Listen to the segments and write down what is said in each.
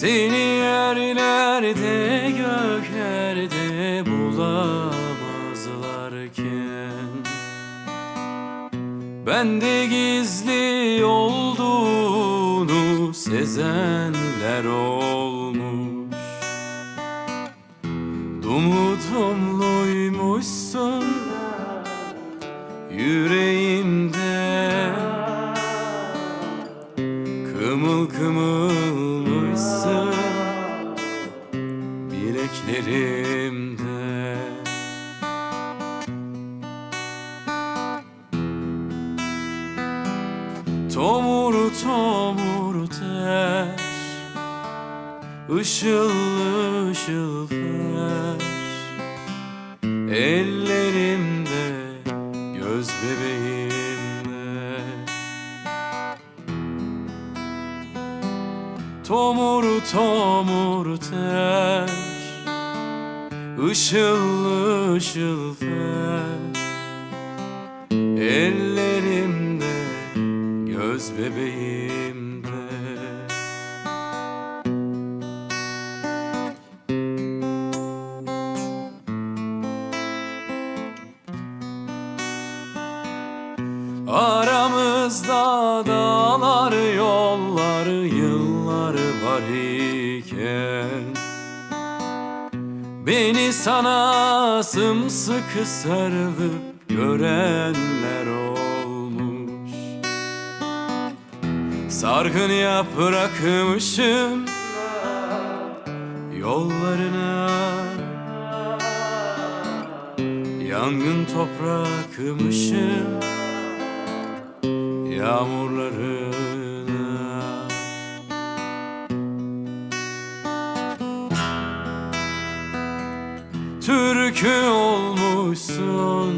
Seni yerlerde göklerde bulamazlarken. Bende gizli olduğunu sezenler olmuş. Dumudumluymuşsun yüreğimde bileklerimde Tomuru tomuru ter Işıllı ışıl fer Ellerimde göz bebeğimde Tomuru tomuru ter Işıllı ışıl fer. Ellerimde göz bebeğimde. Aramızda dağlar yollar yıllar var iken Beni sana sımsıkı sarılıp görenler olmuş. Sargın yaprakmışım yollarına. Yangın toprakmışım yağmurlarına türkü olmuşsun.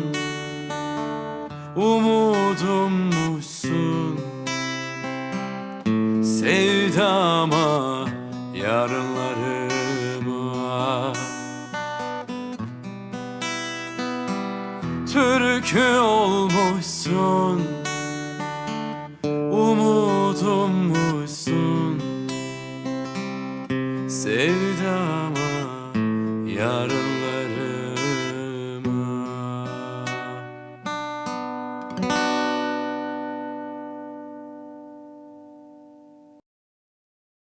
Umudummuşsun Sevdama yarınlarıma Türkü olmuşsun. Umudummuşsun Sevdama yarınlarıma